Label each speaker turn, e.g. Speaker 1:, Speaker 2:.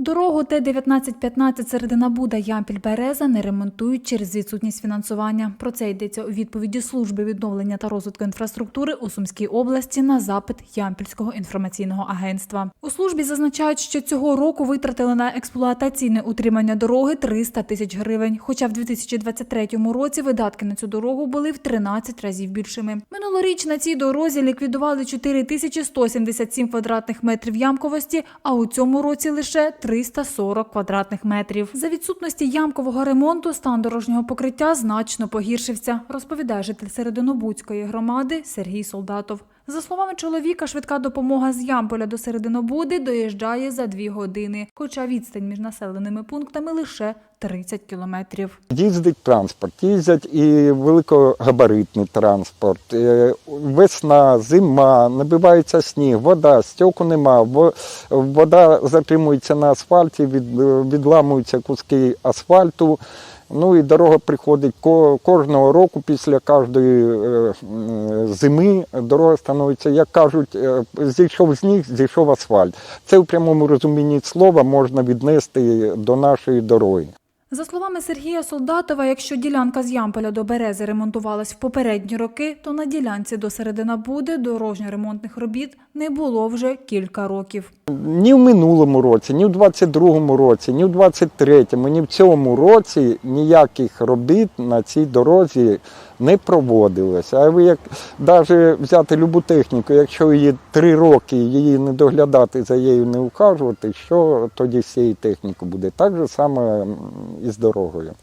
Speaker 1: Дорогу Т-1915 середина Буда Ямпіль-Береза не ремонтують через відсутність фінансування. Про це йдеться у відповіді служби відновлення та розвитку інфраструктури у Сумській області на запит Ямпільського інформаційного агентства. У службі зазначають, що цього року витратили на експлуатаційне утримання дороги 300 тисяч гривень. Хоча в 2023 році видатки на цю дорогу були в 13 разів більшими. Минулоріч на цій дорозі ліквідували 4177 квадратних метрів ямковості, а у цьому році лише 340 квадратних метрів. За відсутності ямкового ремонту стан дорожнього покриття значно погіршився, розповідає житель Серединобудської громади Сергій Солдатов. За словами чоловіка, швидка допомога з Ямполя до Серединобуди доїжджає за дві години, хоча відстань між населеними пунктами лише 30 кілометрів.
Speaker 2: Їздить транспорт, їздять і великогабаритний транспорт. Е, Весна, зима, набивається сніг, вода, стьоку нема, во- вода затримується на асфальті, відламуються куски асфальту. Ну і дорога приходить ко- кожного року після кожної е, зими. Дорога становиться, як кажуть, зійшов зійшов сніг, зійшов асфальт. Це в прямому розумінні слова можна віднести до нашої дороги.
Speaker 1: За словами Сергія Солдатова, якщо ділянка з Ямполя до Берези ремонтувалась в попередні роки, то на ділянці до Серединабуди дорожньо-ремонтних робіт не було вже кілька років.
Speaker 2: Ні в минулому році, ні в 22-му році, ні в 23-му, ні в цьому році ніяких робіт на цій дорозі не проводилося. А ви як навіть взяти любу техніку, якщо її три роки її не доглядати, за нею не ухажувати, що тоді з цією технікою буде? Так же саме і з дорогою.